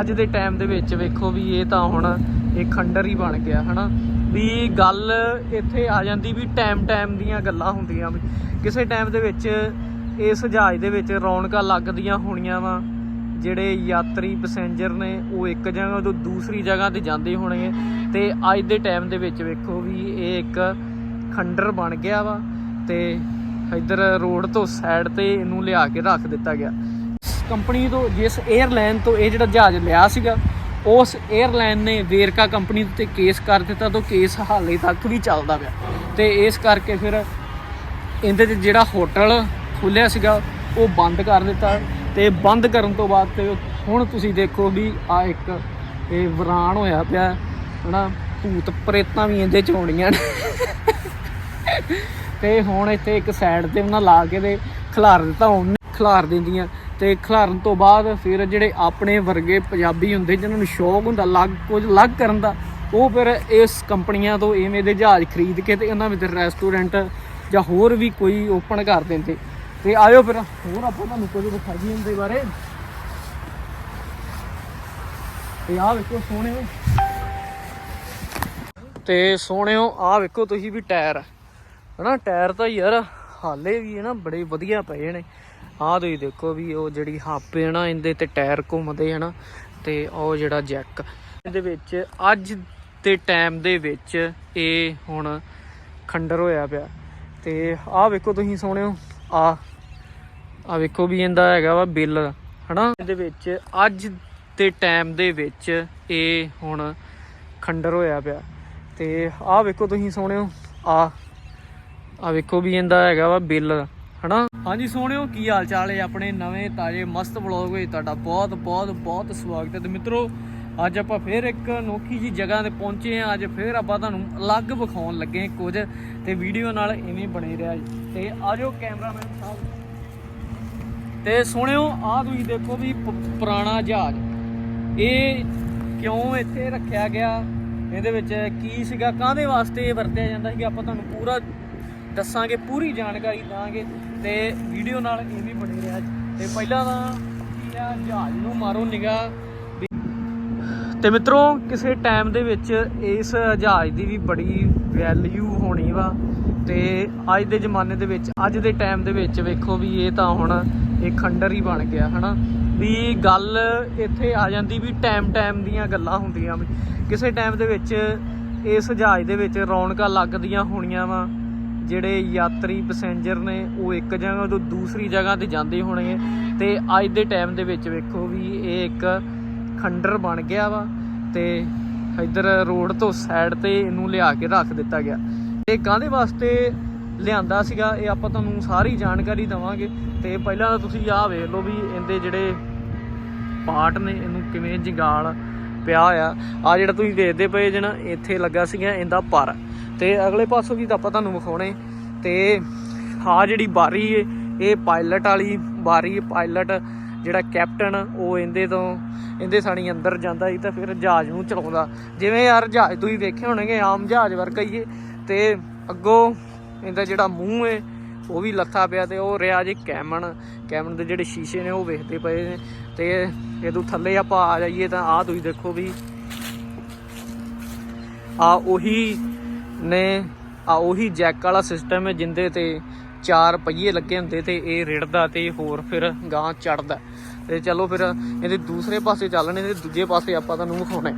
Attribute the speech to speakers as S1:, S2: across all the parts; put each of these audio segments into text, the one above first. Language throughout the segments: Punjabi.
S1: ਅੱਜ ਦੇ ਟਾਈਮ ਦੇ ਵਿੱਚ ਵੇਖੋ ਵੀ ਇਹ ਤਾਂ ਹੁਣ ਇਹ ਖੰਡਰ ਹੀ ਬਣ ਗਿਆ, ਹਨਾ? ਵੀ ਗੱਲ ਇੱਥੇ ਆ ਜਾਂਦੀ ਵੀ ਟਾਈਮ ਟਾਈਮ ਦੀਆਂ ਗੱਲਾਂ ਹੁੰਦੀਆਂ ਵੀ। ਕਿਸੇ ਟਾਈਮ ਦੇ ਵਿੱਚ ਇਸ ਜਹਾਜ਼ ਦੇ ਵਿੱਚ ਰੌਣਕਾਂ ਲੱਗਦੀਆਂ ਹੋਣੀਆਂ ਵਾ, ਜਿਹੜੇ ਯਾਤਰੀ ਪੈਸੇਂਜਰ ਨੇ, ਉਹ ਇੱਕ ਜਗ੍ਹਾ ਤੋਂ ਦੂਸਰੀ ਜਗ੍ਹਾ ਤੇ ਜਾਂਦੇ ਹੋਣਗੇ। ਤੇ ਅੱਜ ਦੇ ਟਾਈਮ ਦੇ ਵਿੱਚ ਵੇਖੋ ਵੀ ਇਹ ਇੱਕ ਖੰਡਰ ਬਣ ਗਿਆ ਵਾ ਤੇ ਇੱਧਰ ਰੋਡ ਤੋਂ ਸਾਈਡ ਤੇ ਇਹਨੂੰ ਲਿਆ ਕੇ ਰੱਖ ਦਿੱਤਾ ਗਿਆ। ਕੰਪਨੀ ਤੋਂ, ਜਿਸ 에ਅਰਲਾਈਨ ਤੋਂ ਇਹ ਜਿਹੜਾ ਜਹਾਜ਼ ਲਿਆ ਸੀਗਾ, ਉਸ 에ਅਰਲਾਈਨ ਨੇ ਵੇਰਕਾ ਕੰਪਨੀ ਤੇ ਕੇਸ ਕਰ ਦਿੱਤਾ ਤੋਂ ਕੇਸ ਹਾਲੇ ਤੱਕ ਵੀ ਚੱਲਦਾ ਪਿਆ। ਤੇ ਇਸ ਕਰਕੇ ਫਿਰ ਇਹਦੇ 'ਚ ਜਿਹੜਾ ਹੋਟਲ ਖੁੱਲਿਆ ਸੀਗਾ, ਉਹ ਬੰਦ ਕਰ ਦਿੱਤਾ। ਤੇ ਬੰਦ ਕਰਨ ਤੋਂ ਬਾਅਦ ਤੇ ਹੁਣ ਤੁਸੀਂ ਦੇਖੋ ਵੀ ਆ ਇੱਕ ਇਹ ਵਰਾਨ ਹੋਇਆ ਪਿਆ, ਹਨਾ, ਭੂਤ ਪ੍ਰੇਤਾਂ ਵੀ ਇਹਦੇ ਚ ਆਉਣੀਆਂ ਨੇ। ਤੇ ਹੁਣ ਇੱਥੇ ਇੱਕ ਸਾਈਡ ਤੇ ਉਹਨਾਂ ਲਾ ਕੇ ਤੇ ਖਿਲਾਰ ਦਿੱਤਾ, ਉਹਨੇ ਖਿਲਾਰ ਦਿੰਦੀਆਂ। ਤੇ ਖਿਲਾਰਨ ਤੋਂ ਬਾਅਦ ਫਿਰ ਜਿਹੜੇ ਆਪਣੇ ਵਰਗੇ ਪੰਜਾਬੀ ਹੁੰਦੇ ਜਿਨ੍ਹਾਂ ਨੂੰ ਸ਼ੌਕ ਹੁੰਦਾ ਲੱਗ, ਕੁਝ ਅਲੱਗ ਕਰਨ ਦਾ, ਉਹ ਫਿਰ ਇਸ ਕੰਪਨੀਆਂ ਤੋਂ ਐਵੇਂ ਦੇ ਜਹਾਜ਼ ਖਰੀਦ ਕੇ ਤੇ ਇਹਨਾਂ ਵਿੱਚ ਰੈਸਟੋਰੈਂਟ ਜਾਂ ਹੋਰ ਵੀ ਕੋਈ ਓਪਨ ਕਰ ਦਿੰਦੇ। ਤੇ ਆਇਓ ਫਿਰ, ਹੋਰ ਆਪਾਂ ਤੁਹਾਨੂੰ ਕੁਝ ਦਿਖਾਈਏ ਇਹਦੇ ਬਾਰੇ। ਤੇ ਆਹ ਵੇਖੋ ਸੋਹਣਿਓ ਤੇ ਸੋਹਣਿਓ, ਆਹ ਵੇਖੋ ਤੁਸੀਂ ਵੀ ਟਾਇਰ। ਹਨਾ, ਟਾਇਰ ਤਾਂ ਯਾਰ ਹਾਲੇ ਵੀ ਹੈ ਨਾ ਬੜੇ ਵਧੀਆ ਪਏ ਨੇ। ਆਹ ਤੁਸੀਂ ਦੇਖੋ ਵੀ ਉਹ ਜਿਹੜੀ ਹਾਪੇ ਨਾ, ਇਹਦੇ ਤੇ ਟਾਇਰ ਘੁੰਮਦੇ ਹਨਾ ਤੇ ਉਹ ਜਿਹੜਾ ਜੈਕ। ਇਹਦੇ ਵਿੱਚ ਅੱਜ ਦੇ ਟਾਈਮ ਦੇ ਵਿੱਚ ਇਹ ਹੁਣ ਖੰਡਰ ਹੋਇਆ ਪਿਆ। ਤੇ ਆਹ ਵੇਖੋ ਤੁਸੀਂ ਸੋਹਣਿਓ ਆ ਆ ਵੇਖੋ ਵੀ ਇਹਦਾ ਹੈਗਾ ਵਾ ਬਿੱਲ, ਹਨਾ? ਇਹਦੇ ਵਿੱਚ ਅੱਜ ਦੇ ਟਾਈਮ ਦੇ ਵਿੱਚ ਇਹ ਹੁਣ ਖੰਡਰ ਹੋਇਆ ਪਿਆ। ਤੇ ਆਹ ਵੇਖੋ ਤੁਸੀਂ ਸੋਹਣਿਓ ਆ ਆ ਵੇਖੋ ਵੀ ਇਹਦਾ ਹੈਗਾ ਵਾ ਬਿੱਲ। ਹਨਾ? ਹਾਂਜੀ, ਸੋਹਣਿਓ, ਕੀ ਹਾਲ ਚਾਲ ਹੈ ਆਪਣੇ ਨਵੇਂ ਤਾਜ਼ੇ ਮਸਤ ਵਲੌਗ ਵਿੱਚ? ਤੁਹਾਡਾ ਬਹੁਤ ਬਹੁਤ ਬਹੁਤ ਸਵਾਗਤ ਹੈ ਤੇ ਮਿੱਤਰੋ, ਅੱਜ ਆਪਾਂ ਫੇਰ ਇੱਕ ਅਨੋਖੀ ਜੀ ਜਗ੍ਹਾ ਤੇ ਪਹੁੰਚੇ ਆ ਅੱਜ ਫੇਰ ਆਪਾਂ ਤੁਹਾਨੂੰ ਅਲੱਗ ਵਿਖਾਉਣ ਲੱਗੇ ਕੁਝ ਤੇ ਵੀਡੀਓ ਨਾਲ ਇਵੇਂ ਬਣੇ ਰਿਹਾ ਜੀ। ਤੇ ਆਜੋ ਕੈਮਰਾਮੈਨ ਸਾਹਿਬ। ਤੇ ਸੁਣਿਓ ਆ ਤੁਸੀਂ ਦੇਖੋ ਵੀ ਪੁਰਾਣਾ ਜਹਾਜ਼। ਇਹ ਕਿਉਂ ਇੱਥੇ ਰੱਖਿਆ ਗਿਆ? ਇਹਦੇ ਵਿੱਚ ਕੀ ਸੀਗਾ? ਕਾਹਦੇ ਵਾਸਤੇ ਇਹ ਵਰਤਿਆ ਜਾਂਦਾ ਸੀ? ਆਪਾਂ ਤੁਹਾਨੂੰ ਪੂਰਾ ਦੱਸਾਂਗੇ, ਪੂਰੀ ਜਾਣਕਾਰੀ ਦਾਂਗੇ ਤੇ ਵੀਡੀਓ ਨਾਲ ਇਹ ਵੀ ਬਣੇ ਰਿਹਾ ਜੀ। ਤੇ ਪਹਿਲਾਂ ਤਾਂ ਕੀ ਆ, ਜਹਾਜ਼ ਨੂੰ ਮਾਰੋ ਨਿਗਾਹ। ਤੇ ਮਿੱਤਰੋ, ਕਿਸੇ ਟਾਈਮ ਦੇ ਵਿੱਚ ਇਸ ਜਹਾਜ਼ ਦੀ ਵੀ ਬੜੀ ਵੈਲਿਊ ਹੋਣੀ ਵਾ। ਤੇ ਅੱਜ ਦੇ ਜ਼ਮਾਨੇ ਦੇ ਵਿੱਚ, ਅੱਜ ਦੇ ਟਾਈਮ ਦੇ ਵਿੱਚ ਵੇਖੋ ਵੀ ਇਹ ਤਾਂ ਹੁਣ ਇਹ ਖੰਡਰ ਹੀ ਬਣ ਗਿਆ, ਹਨਾ? ਵੀ ਗੱਲ ਇੱਥੇ ਆ ਜਾਂਦੀ ਵੀ ਟਾਈਮ ਟਾਈਮ ਦੀਆਂ ਗੱਲਾਂ ਹੁੰਦੀਆਂ ਵੀ। ਕਿਸੇ ਟਾਈਮ ਦੇ ਵਿੱਚ ਇਸ ਜਹਾਜ਼ ਦੇ ਵਿੱਚ ਰੌਣਕਾਂ ਲੱਗਦੀਆਂ ਹੋਣੀਆਂ ਵਾ। ਜਿਹੜੇ ਯਾਤਰੀ ਪੈਸੇਂਜਰ ਨੇ, ਉਹ ਇੱਕ ਜਗ੍ਹਾ ਤੋਂ ਦੂਸਰੀ ਜਗ੍ਹਾ ਤੇ ਜਾਂਦੇ ਹੋਣਗੇ ਤੇ ਅੱਜ ਦੇ ਟਾਈਮ ਦੇ ਵਿੱਚ ਵੇਖੋ ਵੀ ਇਹ ਇੱਕ ਖੰਡਰ ਬਣ ਗਿਆ ਵਾ ਤੇ ਇੱਧਰ ਰੋਡ ਤੋਂ ਸਾਈਡ ਤੇ ਇਹਨੂੰ ਲਿਆ ਕੇ ਰੱਖ ਦਿੱਤਾ ਗਿਆ। ਇਹ ਕਾਹਦੇ ਵਾਸਤੇ ਲਿਆਂਦਾ ਸੀਗਾ, ਇਹ ਆਪਾਂ ਤੁਹਾਨੂੰ ਸਾਰੀ ਜਾਣਕਾਰੀ ਦਵਾਂਗੇ। ਤੇ ਪਹਿਲਾਂ ਤਾਂ ਤੁਸੀਂ ਆਹ ਵੇਖ ਲਓ ਵੀ ਇਹਦੇ ਜਿਹੜੇ ਪਾਰਟ ਨੇ, ਇਹਨੂੰ ਕਿਵੇਂ ਜੰਗਾਲ ਪਿਆ ਆ ਆ ਜਿਹੜਾ ਤੁਸੀਂ ਦੇਖਦੇ ਪਏ ਜੇ ਇੱਥੇ ਲੱਗਾ ਸੀਗਾ ਇਹਦਾ ਪਰ। ਤੇ ਅਗਲੇ ਪਾਸੋਂ ਵੀ ਤਾਂ ਆਪਾਂ ਤੁਹਾਨੂੰ ਵਿਖਾਉਣੇ। ਤੇ ਆ ਜਿਹੜੀ ਬਾਰੀ ਏ, ਇਹ ਪਾਇਲਟ ਵਾਲੀ ਬਾਰੀ ਪਾਇਲਟ ਜਿਹੜਾ ਕੈਪਟਨ ਉਹ ਇਹਦੇ ਤੋਂ, ਇਹਦੇ ਸਾਣੀ ਅੰਦਰ ਜਾਂਦਾ ਸੀ ਤਾਂ ਫਿਰ ਜਹਾਜ਼ ਨੂੰ ਚਲਾਉਂਦਾ। ਜਿਵੇਂ ਯਾਰ ਜਹਾਜ਼ ਤੁਸੀਂ ਵੇਖੇ ਹੋਣਗੇ, ਆਮ ਜਹਾਜ਼ ਵਰਗਾ ਹੀ ਏ। ਤੇ ਅੱਗੋਂ ਇਹਦਾ ਜਿਹੜਾ ਮੂੰਹ ਏ, ਉਹ ਵੀ ਲੱਥਾ ਪਿਆ ਤੇ ਉਹ ਰਿਹਾ ਜੀ ਕੈਮਨ। ਕੈਮਨ ਦੇ ਜਿਹੜੇ ਸ਼ੀਸ਼ੇ ਨੇ ਉਹ ਵੇਖਦੇ ਪਏ ਨੇ। ਤੇ ਇਹਦੋਂ ਥੱਲੇ ਆਪਾਂ ਆ ਜਾਈਏ ਤਾਂ ਆਹ ਤੁਸੀਂ ਦੇਖੋ ਵੀ। ਆ ਉਹੀ ਨੇ ਆ ਉਹੀ ਜੈਕ ਵਾਲਾ ਸਿਸਟਮ ਹੈ ਜਿੰਦੇ ਤੇ ਚਾਰ ਪਹੀਏ ਲੱਗੇ ਹੁੰਦੇ ਤੇ ਇਹ ਰਿੜਦਾ ਤੇ ਹੋਰ ਫਿਰ ਗਾਂ ਚੜਦਾ। ਤੇ ਚਲੋ ਫਿਰ ਇਹਦੇ ਦੂਸਰੇ ਪਾਸੇ ਚੱਲਣੇ ਤੇ ਦੂਜੇ ਪਾਸੇ ਆਪਾਂ ਤੁਹਾਨੂੰ ਵਿਖਾਉਣਾ। ਹੈ।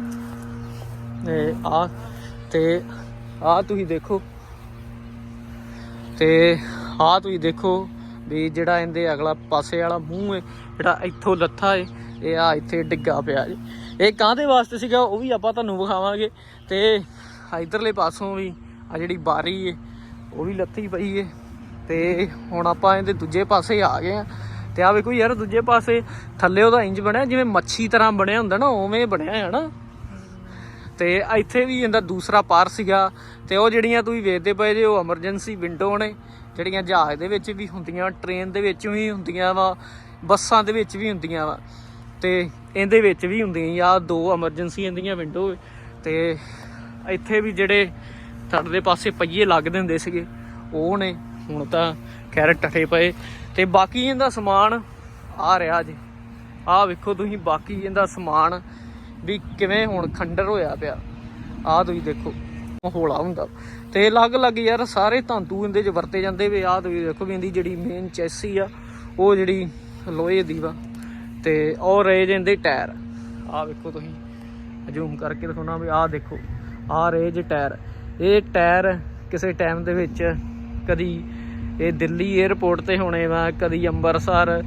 S1: ਤੇ ਆ ਤੇ ਆ ਤੁਸੀਂ ਦੇਖੋ। ਤੇ ਆ ਤੁਸੀਂ ਦੇਖੋ ਵੀ ਜਿਹੜਾ ਇਹਦੇ ਅਗਲਾ ਪਾਸੇ ਵਾਲਾ ਮੂੰਹ ਹੈ, ਜਿਹੜਾ ਇੱਥੋਂ ਲੱਥਾ ਹੈ, ਇਹ ਆ ਇੱਥੇ ਡਿੱਗਾ ਪਿਆ ਜੀ। ਇਹ ਕਾਹਦੇ ਵਾਸਤੇ ਸੀਗਾ ਉਹ ਵੀ ਆਪਾਂ ਤੁਹਾਨੂੰ ਵਿਖਾਵਾਂਗੇ। ਤੇ ਇਧਰਲੇ ਪਾਸੋਂ ਵੀ ਆ ਜਿਹੜੀ ਬਾਰੀ ਹੈ ਉਹ ਵੀ ਲੱਥੀ ਪਈ ਹੈ ਤੇ ਹੁਣ ਆਪਾਂ ਇਹਦੇ ਦੂਜੇ ਪਾਸੇ ਆ ਗਏ ਆ। ਤੇ ਆ ਵੇਖੋ ਯਾਰ, ਦੂਜੇ ਪਾਸੇ ਥੱਲੇ ਉਹਦਾ ਇੰਜ ਬਣਿਆ, ਜਿਵੇਂ ਮੱਛੀ ਤਰ੍ਹਾਂ ਬਣਿਆ ਹੁੰਦਾ ਨਾ, ਉਵੇਂ ਬਣਿਆ ਹੈ ਨਾ। ਤੇ ਇੱਥੇ ਵੀ ਇਹਦਾ ਦੂਸਰਾ ਪਾਰ ਸੀਗਾ। ਤੇ ਉਹ ਜਿਹੜੀਆਂ ਤੁਸੀਂ ਵੇਖਦੇ ਪਏ ਜੇ, ਉਹ ਐਮਰਜੈਂਸੀ ਵਿੰਡੋ ਨੇ, ਜਿਹੜੀਆਂ ਜਹਾਜ਼ ਦੇ ਵਿੱਚ ਵੀ ਹੁੰਦੀਆਂ ਟ੍ਰੇਨ ਦੇ ਵਿੱਚ ਵੀ ਹੁੰਦੀਆਂ ਵਾ, ਬੱਸਾਂ ਦੇ ਵਿੱਚ ਵੀ ਹੁੰਦੀਆਂ ਵਾ। ਤੇ ਇਹਦੇ ਵਿੱਚ ਵੀ ਹੁੰਦੀਆਂ ਆ ਦੋ ਐਮਰਜੈਂਸੀ ਇਹਦੀਆਂ ਵਿੰਡੋ ਤੇ ਇੱਥੇ ਵੀ ਜਿਹੜੇ ਥੱਲੇ ਪਾਸੇ ਪਹੀਏ ਲੱਗਦੇ ਹੁੰਦੇ ਸੀਗੇ। ਉਹ ਨੇ ਹੁਣ ਤਾਂ ਖੈਰ ਟੱਠੇ ਪਏ। ਤੇ ਬਾਕੀ ਇਹਦਾ ਸਮਾਨ ਆ ਰਿਹਾ ਜੀ। ਆਹ ਵੇਖੋ ਤੁਸੀਂ, ਬਾਕੀ ਇਹਦਾ ਸਮਾਨ ਵੀ ਕਿਵੇਂ ਹੁਣ ਖੰਡਰ ਹੋਇਆ ਪਿਆ। ਆਹ ਤੁਸੀਂ ਦੇਖੋ, ਹੌਲਾ ਹੁੰਦਾ। ਤੇ ਅਲੱਗ-ਅਲੱਗ ਯਾਰ ਸਾਰੇ ਧੰਤੂ ਇਹਦੇ ਚ ਵਰਤੇ ਜਾਂਦੇ ਵੇ। ਆਹ ਤੁਸੀਂ ਦੇਖੋ ਵੀ ਇਹਦੀ ਜਿਹੜੀ ਮੇਨ ਚੈਸੀ ਆ, ਉਹ ਜਿਹੜੀ ਲੋਹੇ ਦੀ ਵਾ। ਤੇ ਉਹ ਰਹੇ ਇਹਦੇ ਟਾਇਰ। ਆਹ ਵੇਖੋ ਤੁਸੀਂ ਜ਼ੂਮ ਕਰਕੇ ਦਿਖਾਉਣਾ ਵੀ ਆਹ ਦੇਖੋ, ਆਹ ਰਹੇ ਜੇ ਟਾਇਰ। ਇਹ ਟਾਇਰ ਕਿਸੇ ਟਾਈਮ ਦੇ ਵਿੱਚ ਕਦੀ ਇਹ ਦਿੱਲੀ 에ਅਰਪੋਰਟ ਤੇ ਹੋਣੇ ਵਾ, ਕਦੀ ਅੰਮ੍ਰਿਤਸਰ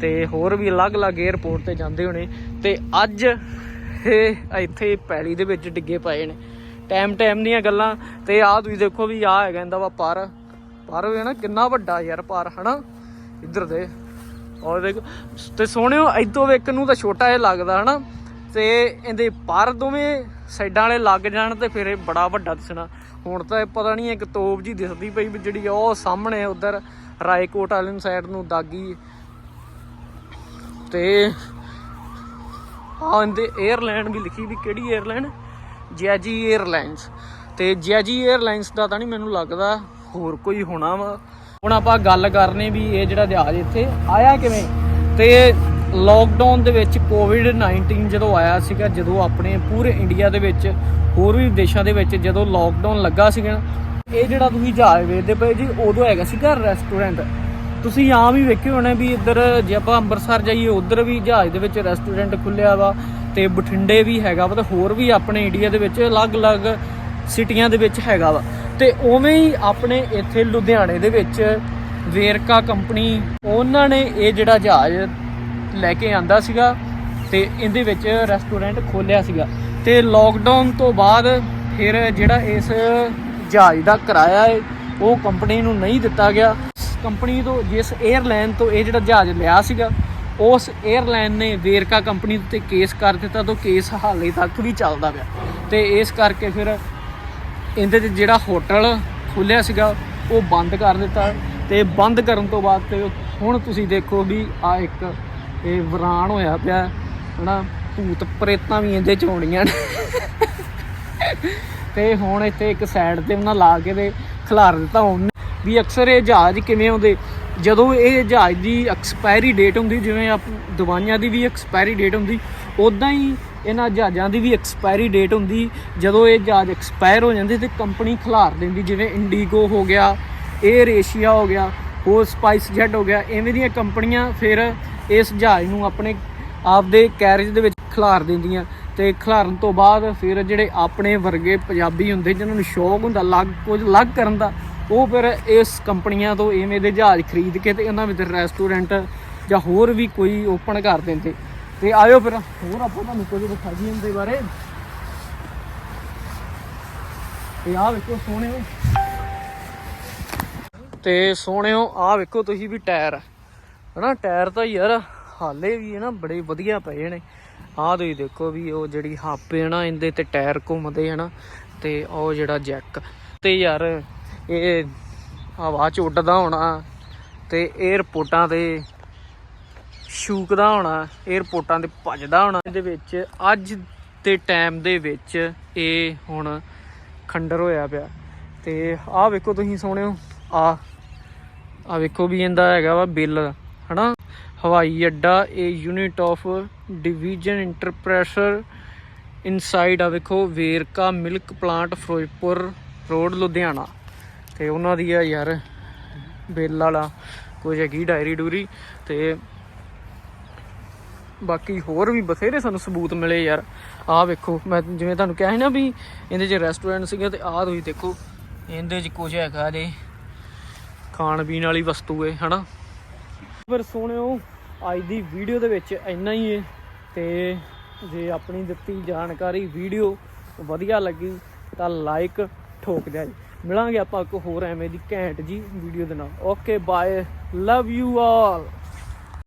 S1: ਤੇ ਹੋਰ ਵੀ ਅਲੱਗ-ਅਲੱਗ 에ਅਰਪੋਰਟ ਤੇ ਜਾਂਦੇ ਹੋਣੇ ਤੇ ਅੱਜ ਇਹ ਇੱਥੇ ਪੈਲੀ ਦੇ ਵਿੱਚ ਡਿੱਗੇ ਪਏ ਨੇ। ਟਾਈਮ ਟਾਈਮ ਦੀਆਂ ਗੱਲਾਂ ਤੇ ਆਹ ਤੁਸੀਂ ਦੇਖੋ ਵੀ ਆਹ ਹੈਗਾ ਇਹਦਾ ਵਾ ਪਰ। ਪਰ ਹੋਇਆ ਨਾ, ਕਿੰਨਾ ਵੱਡਾ ਯਾਰ ਪਰ, ਹਨਾ? ਇੱਧਰ ਦੇ। ਔਰ ਦੇਖੋ, ਤੇ ਸੋਹਣਿਓ ਇਦੋਂ ਵੇਖਣ ਨੂੰ ਤਾਂ ਛੋਟਾ ਜਿਹਾ ਲੱਗਦਾ, ਹਨਾ? ਤੇ ਇਹਦੇ ਪਰ ਦੋਵੇਂ ਸਾਈਡਾਂ ਵਾਲੇ ਲੱਗ ਜਾਣ ਤੇ ਫਿਰ ਇਹ ਬੜਾ ਵੱਡਾ ਦਿਸਣਾ। ਹੁਣ ਤਾਂ ਇਹ ਪਤਾ ਨਹੀਂ ਇੱਕ ਤੋਪ ਜੀ ਦਿਸਦੀ ਪਈ ਵੀ ਜਿਹੜੀ ਉਹ ਸਾਹਮਣੇ ਉਧਰ, ਰਾਏਕੋਟ ਵਾਲੇ ਨੂੰ ਸਾਈਡ ਨੂੰ ਦਾਗੀ। ਤੇ ਆਹ ਇਹਦੇ 에ਅਰਲਾਈਨ ਵੀ ਲਿਖੀ ਵੀ ਕਿਹੜੀ 에ਅਰਲਾਈਨ ਜੈਜੀ 에ਅਰਲਾਈਨਸ ਤੇ ਜੈਜੀ 에ਅਰਲਾਈਨਸ ਦਾ ਤਾਂ ਨਹੀਂ ਮੈਨੂੰ ਲੱਗਦਾ ਹੋਰ ਕੋਈ ਹੋਣਾ ਵਾ। ਹੁਣ ਆਪਾਂ ਗੱਲ ਕਰਨੀ ਵੀ ਇਹ ਜਿਹੜਾ ਜਹਾਜ਼ ਇੱਥੇ ਆਇਆ ਕਿਵੇਂ? ਤੇ ਲੋਕਡਾਊਨ ਦੇ ਵਿੱਚ ਕੋਵਿਡ 19 ਜਦੋਂ ਆਇਆ ਸੀਗਾ, ਜਦੋਂ ਆਪਣੇ ਪੂਰੇ ਇੰਡੀਆ ਦੇ ਵਿੱਚ, ਹੋਰ ਵੀ ਦੇਸ਼ਾਂ ਦੇ ਵਿੱਚ ਜਦੋਂ ਲੋਕਡਾਊਨ ਲੱਗਾ ਸੀਗਾ, ਇਹ ਜਿਹੜਾ ਤੁਸੀਂ ਜਹਾਜ਼ ਵੇਖਦੇ ਪਏ ਜੀ, ਉਦੋਂ ਹੈਗਾ ਸੀਗਾ ਰੈਸਟੋਰੈਂਟ ਤੁਸੀਂ ਆਮ ਹੀ ਵੇਖੇ ਹੋਣੇ ਵੀ ਇੱਧਰ ਜੇ ਆਪਾਂ ਅੰਮ੍ਰਿਤਸਰ ਜਾਈਏ, ਉਧਰ ਵੀ ਜਹਾਜ਼ ਦੇ ਵਿੱਚ ਰੈਸਟੋਰੈਂਟ ਖੁੱਲਿਆ ਵਾ ਤੇ ਬਠਿੰਡੇ ਵੀ ਹੈਗਾ ਵਾ ਤੇ ਹੋਰ ਵੀ ਆਪਣੇ ਇੰਡੀਆ ਦੇ ਵਿੱਚ ਅਲੱਗ-ਅਲੱਗ ਸਿਟੀਆਂ ਦੇ ਵਿੱਚ ਹੈਗਾ ਵਾ। ਤੇ ਉਵੇਂ ਹੀ ਆਪਣੇ ਇੱਥੇ ਲੁਧਿਆਣੇ ਦੇ ਵਿੱਚ ਵੇਰਕਾ ਕੰਪਨੀ, ਉਹਨਾਂ ਨੇ ਇਹ ਜਿਹੜਾ ਜਹਾਜ਼ ਲੈ ਕੇ ਆਂਦਾ ਸੀਗਾ ਤੇ ਇਹਦੇ ਵਿੱਚ ਰੈਸਟੋਰੈਂਟ ਖੋਲਿਆ ਸੀਗਾ। ਤੇ ਲੋਕਡਾਊਨ ਤੋਂ ਬਾਅਦ ਫਿਰ ਜਿਹੜਾ ਇਸ ਜਹਾਜ਼ ਦਾ ਕਿਰਾਇਆ ਹੈ ਉਹ ਕੰਪਨੀ ਨੂੰ ਨਹੀਂ ਦਿੱਤਾ ਗਿਆ। ਕੰਪਨੀ ਤੋਂ ਜਿਸ 에ਅਰਲਾਈਨ ਤੋਂ ਇਹ ਜਿਹੜਾ ਜਹਾਜ਼ ਲਿਆ ਸੀਗਾ, ਉਸ 에ਅਰਲਾਈਨ ਨੇ ਵੇਰਕਾ ਕੰਪਨੀ ਉੱਤੇ ਕੇਸ ਕਰ ਦਿੱਤਾ ਤੋਂ ਕੇਸ ਹਾਲੇ ਤੱਕ ਵੀ ਚੱਲਦਾ ਪਿਆ। ਤੇ ਇਸ ਕਰਕੇ ਫਿਰ ਇਹਦੇ 'ਚ ਜਿਹੜਾ ਹੋਟਲ ਖੁੱਲਿਆ ਸੀਗਾ, ਉਹ ਬੰਦ ਕਰ ਦਿੱਤਾ। ਤੇ ਬੰਦ ਕਰਨ ਤੋਂ ਬਾਅਦ ਤੇ ਹੁਣ ਤੁਸੀਂ ਦੇਖੋ ਵੀ ਆ ਇੱਕ ਇਹ ਵਰਾਨ ਹੋਇਆ ਪਿਆ। ਹਨਾ, ਭੂਤ ਪ੍ਰੇਤਾਂ ਵੀ ਇਹਦੇ ਚ ਆਉਣੀਆਂ ਨੇ। ਤੇ ਹੁਣ ਇੱਥੇ ਇੱਕ ਸਾਈਡ ਤੇ ਉਹਨਾਂ ਲਾ ਕੇ ਤੇ ਖਿਲਾਰ ਦਿੱਤਾ ਉਹਨੇ ਵੀ ਅਕਸਰ ਇਹ ਜਹਾਜ਼ ਕਿਵੇਂ ਆਉਂਦੇ? ਜਦੋਂ ਇਹ ਜਹਾਜ਼ ਦੀ ਐਕਸਪਾਇਰੀ ਡੇਟ ਹੁੰਦੀ, ਜਿਵੇਂ ਆਪ ਦਵਾਈਆਂ ਦੀ ਵੀ ਐਕਸਪਾਇਰੀ ਡੇਟ ਹੁੰਦੀ ਉਦਾਂ ਹੀ ਇਹਨਾਂ ਜਹਾਜ਼ਾਂ ਦੀ ਵੀ ਐਕਸਪਾਇਰੀ ਡੇਟ ਹੁੰਦੀ। ਜਦੋਂ ਇਹ ਜਹਾਜ਼ ਐਕਸਪਾਇਰ ਹੋ ਜਾਂਦੇ ਤੇ ਕੰਪਨੀ ਖਿਲਾਰ ਦਿੰਦੀ, ਜਿਵੇਂ ਇੰਡੀਗੋ ਹੋ ਗਿਆ 에ਅਰ ਏਸ਼ੀਆ ਹੋ ਗਿਆ, ਹੋਰ ਸਪਾਈਸ ਜੈਟ ਹੋ ਗਿਆ ਐਵੇਂ ਦੀਆਂ ਕੰਪਨੀਆਂ ਫਿਰ ਇਸ ਜਹਾਜ਼ ਨੂੰ ਆਪਣੇ ਆਪਦੇ ਕੈਰੇਜ ਦੇ ਵਿੱਚ ਖਿਲਾਰ ਦਿੰਦੀਆਂ ਤੇ ਖਿਲਾਰਨ ਤੋਂ ਬਾਅਦ ਫਿਰ ਜਿਹੜੇ ਆਪਣੇ ਵਰਗੇ ਪੰਜਾਬੀ ਹੁੰਦੇ ਜਿਨ੍ਹਾਂ ਨੂੰ ਸ਼ੌਕ ਹੁੰਦਾ ਲੱਗ ਕੁਝ ਲੱਗ ਕਰਨ ਦਾ, ਉਹ ਫਿਰ ਇਸ ਕੰਪਨੀਆਂ ਤੋਂ ਐਵੇਂ ਦੇ ਜਹਾਜ਼ ਖਰੀਦ ਕੇ ਤੇ ਉਹਨਾਂ ਵਿੱਚ ਰੈਸਟੋਰੈਂਟ ਜਾਂ ਹੋਰ ਵੀ ਕੋਈ ਓਪਨ ਕਰ ਦਿੰਦੇ। ਤੇ ਆਇਓ ਫਿਰ, ਹੋਰ ਆਪਾਂ ਤੁਹਾਨੂੰ ਕੁਝ ਦਿਖਾਈਏ ਇਹਦੇ ਬਾਰੇ। ਤੇ ਆਹ ਵੇਖੋ ਸੋਹਣਿਓ। ਤੇ ਸੋਹਣਿਓ, ਆਹ ਵੇਖੋ ਤੁਸੀਂ ਵੀ ਟਾਇਰ। ਹਨਾ, ਟਾਇਰ ਤਾਂ ਯਾਰ ਹਾਲੇ ਵੀ ਹੈ ਨਾ ਬੜੇ ਵਧੀਆ ਪਏ ਨੇ। ਆਹ ਤੁਸੀਂ ਦੇਖੋ ਵੀ ਉਹ ਜਿਹੜੀ ਹਾਪੇ ਨਾ, ਇਹਦੇ ਤੇ ਟਾਇਰ ਘੁੰਮਦੇ ਹਨਾ ਤੇ ਉਹ ਜਿਹੜਾ ਜੈਕ। ਤੇ ਯਾਰ ਇਹ ਹਵਾ ਚ ਉੱਡਦਾ ਹੋਣਾ, ਤੇ 에ਅਰਪੋਰਟਾਂ ਤੇ ਸ਼ੂਕਦਾ ਹੋਣਾ 에ਅਰਪੋਰਟਾਂ ਤੇ ਭੱਜਦਾ ਹੋਣਾ। ਇਹਦੇ ਵਿੱਚ ਅੱਜ ਦੇ ਟਾਈਮ ਦੇ ਵਿੱਚ ਇਹ ਹੁਣ ਖੰਡਰ ਹੋਇਆ ਪਿਆ। ਤੇ ਆਹ ਵੇਖੋ ਤੁਸੀਂ ਸੋਹਣਿਓ ਆ ਆ ਵੇਖੋ ਵੀ ਇਹਦਾ ਹੈਗਾ ਵਾ ਬਿੱਲ। ਹਨਾ? ਹਵਾਈ ਅੱਡਾ, ਇਹ unit of division enterprise inside ਆ ਵੇਖੋ, Verka milk plant Ferozepur road Ludhiana. ਤੇ ਉਹਨਾਂ ਦੀ ਆ ਯਾਰ, ਬੇਲ ਵਾਲਾ ਕੁਝ ਹੈਗੀ ਡਾਇਰੀ ਡੂਰੀ। ਤੇ ਬਾਕੀ ਹੋਰ ਵੀ ਬਥੇਰੇ ਸਾਨੂੰ ਸਬੂਤ ਮਿਲੇ ਯਾਰ। ਆਹ ਵੇਖੋ, ਮੈਂ ਜਿਵੇਂ ਤੁਹਾਨੂੰ ਕਿਹਾ ਸੀ ਨਾ ਵੀ ਇਹਦੇ 'ਚ ਰੈਸਟੋਰੈਂਟ ਸੀਗਾ ਤੇ ਆਹ ਤੁਸੀਂ ਦੇਖੋ, ਇਹਦੇ 'ਚ ਕੁਝ ਹੈਗਾ ਜੇ ਖਾਣ ਪੀਣ ਵਾਲੀ ਵਸਤੂ ਹੈ ਹਨਾ? ਫਿਰ ਸੋਹਣਿਓ ਅੱਜ ਦੀ ਵੀਡੀਓ ਦੇ ਵਿੱਚ ਇੰਨਾ ਹੀ ਹੈ ਤੇ ਜੇ ਆਪਣੀ ਦਿੱਤੀ ਜਾਣਕਾਰੀ ਵੀਡੀਓ ਵਧੀਆ ਲੱਗੀ, ਤਾਂ ਲਾਈਕ ਠੋਕ ਦਿਆ ਜੀ। ਮਿਲਾਂਗੇ ਆਪਾਂ ਇੱਕ ਹੋਰ ਐਵੇਂ ਦੀ ਘੈਂਟ ਜੀ ਵੀਡੀਓ ਦੇ ਨਾਲ। Okay bye love you all